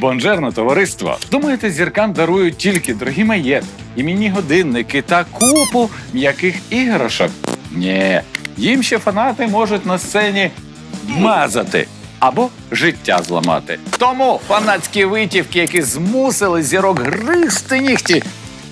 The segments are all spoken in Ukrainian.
Бонжерно, товариство. Думаєте, зіркам дарують тільки дорогі маєт, іменні годинники та купу м'яких іграшок? Ні, їм ще фанати можуть на сцені мазати або життя зламати. Тому фанатські витівки, які змусили зірок гризти нігті.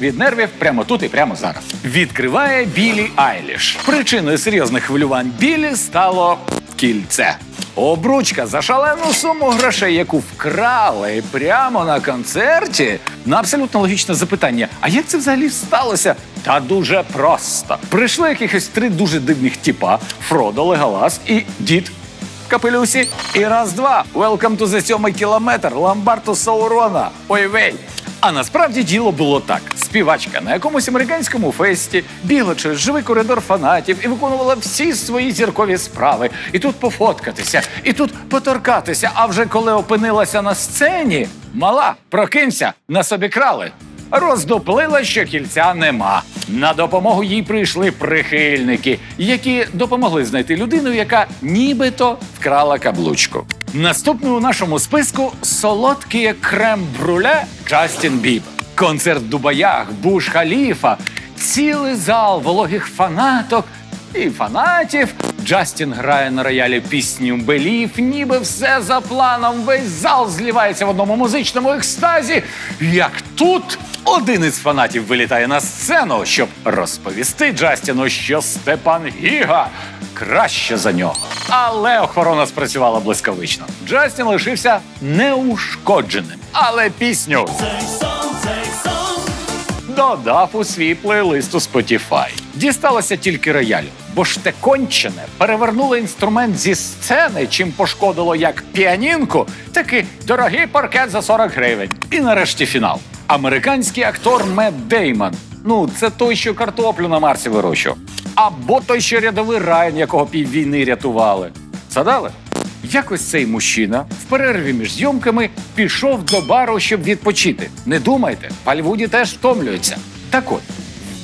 Від нервів прямо тут і прямо зараз. Відкриває Білі Айліш. Причиною серйозних хвилювань Білі стало кільце. Обручка за шалену суму грошей, яку вкрали прямо на концерті. На абсолютно логічне запитання: а як це взагалі сталося? Та дуже просто. Прийшли якихось три дуже дивних тіпа: Фродо, Леголас і дід капелюсі. І раз-два. Welcome to the сьомий кілометр Ламбарту Саурона. Ой вей. А насправді діло було так: співачка на якомусь американському фесті бігла через живий коридор фанатів і виконувала всі свої зіркові справи. І тут пофоткатися, і тут поторкатися. А вже коли опинилася на сцені, мала, прокинься, на собі крали. Роздоплила, що кільця нема. На допомогу їй прийшли прихильники, які допомогли знайти людину, яка нібито вкрала каблучку. Наступний у нашому списку солодкий крем-бруле Джастін Бібер. Концерт в Дубаях, Буш Халіфа, цілий зал вологих фанаток і фанатів. Джастін грає на роялі пісню Белів, ніби все за планом. Весь зал зливається в одному музичному екстазі. Як тут один із фанатів вилітає на сцену, щоб розповісти Джастіну, що Степан Гіга краще за нього. Але охорона спрацювала блискавично. Джастін лишився неушкодженим. Але пісню додав у свій плейлист у Spotify. Дісталося тільки роялю, бо ж те кончене перевернуло інструмент зі сцени, чим пошкодило як піанінку, так і дорогий паркет за 40 гривень. І нарешті фінал. Американський актор Мед Деймон. Ну, це той, що картоплю на Марсі вирощував. Або той, що рядовий Райан, якого піввійни рятували. Згадали? Якось цей мужчина в перерві між зйомками пішов до бару, щоб відпочити. Не думайте, Пальвуді Альвуді теж втомлюються. Так от,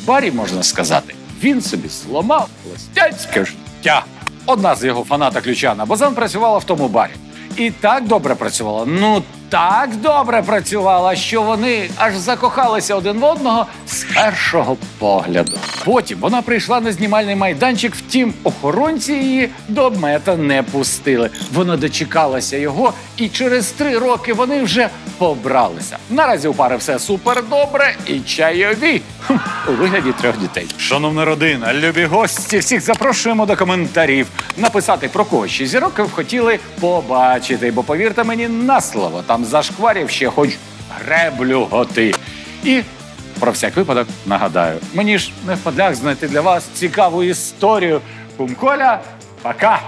в барі можна сказати, він собі зламав холостяцьке життя. Одна з його фаната Ключана Базан працювала в тому барі. І так добре працювала. Ну так добре працювала, що вони аж закохалися один в одного з першого погляду. Потім вона прийшла на знімальний майданчик, втім, охоронці її до мета не пустили. Вона дочекалася його, і через три роки вони вже побралися. Наразі у пари все супер добре і чайові у вигляді трьох дітей. Шановна родина, любі гості, всіх запрошуємо до коментарів написати про кого ще зірок ви б хотіли побачити. Бо повірте мені на слово, там зашкварів ще хоч греблю готи. І про всяк випадок нагадаю, мені ж не в подлях знайти для вас цікаву історію. Кумколя, пока!